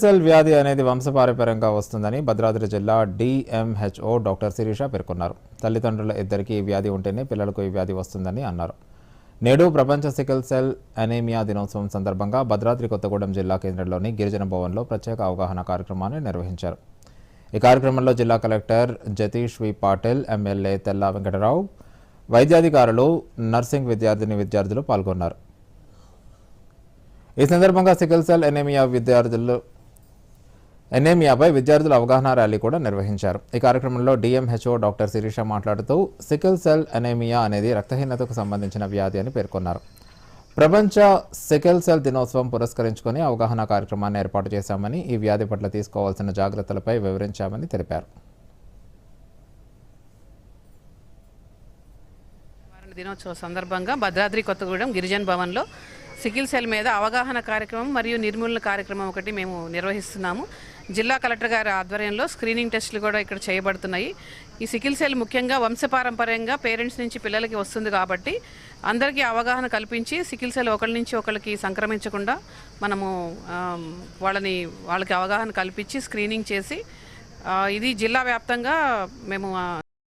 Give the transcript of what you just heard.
Cell వ్యాధి అనేది వంశపారంపర్యంగా వస్తుందని భద్రాద్రి జిల్లా డిఎంహెచ్ఓ డాక్టర్ శిరీష పేర్కొన్నారు. తల్లిదండ్రుల ఇద్దరికీ ఈ వ్యాధి ఉంటేనే పిల్లలకు ఈ వ్యాధి వస్తుందని అన్నారు. నేడు ప్రపంచ సికిల్ సెల్ అనేమియా దినోత్సవం సందర్భంగా భద్రాద్రి కొత్తగూడెం జిల్లా కేంద్రంలోని గిరిజన భవన్లో ప్రత్యేక అవగాహన కార్యక్రమాన్ని నిర్వహించారు. ఈ కార్యక్రమంలో జిల్లా collector Jatish V. Patil MLA Tella Venkatarao వైద్యాధికారులు nursing విద్యార్థిని విద్యార్థులు పాల్గొన్నారు. ఈ సందర్భంగా సికిల్ సెల్ ఎనేమియా విద్యార్థులు ఎనేమియాపై విద్యార్థుల అవగాహన ర్యాలీ కూడా నిర్వహించారు. ఈ కార్యక్రమంలో డిఎంహెచ్ఓ డాక్టర్ శిరీష మాట్లాడుతూ సికిల్ సెల్ ఎనేమియా అనేది రక్తహీనతకు సంబంధించిన వ్యాధి అని పేర్కొన్నారు. ప్రపంచ సికిల్ సెల్ దినోత్సవం పురస్కరించుకొని అవగాహన కార్యక్రమాన్ని ఏర్పాటు చేశామని ఈ వ్యాధి పట్ల తీసుకోవాల్సిన జాగ్రత్తలపై వివరించామని తెలిపారు. దినోత్సవం దినోత్సవ సందర్భంగా భద్రాద్రి కొత్తగూడెం గిరిజన్ భవన్లో సికిల్ సెల్ మీద అవగాహన కార్యక్రమం మరియు నిర్మూలన కార్యక్రమం ఒకటి మేము నిర్వహిస్తున్నాము. జిల్లా కలెక్టర్ గారి ఆధ్వర్యంలో స్క్రీనింగ్ టెస్టులు కూడా ఇక్కడ చేయబడుతున్నాయి. ఈ సికిల్ సెల్ ముఖ్యంగా వంశపారంపర్యంగా పేరెంట్స్ నుంచి పిల్లలకి వస్తుంది కాబట్టి అందరికీ అవగాహన కల్పించి సికిల్ సెల్ ఒకరి నుంచి ఒకరికి సంక్రమించకుండా మనము వాళ్ళని వాళ్ళకి అవగాహన కల్పించి స్క్రీనింగ్ చేసి ఇది జిల్లా వ్యాప్తంగా మేము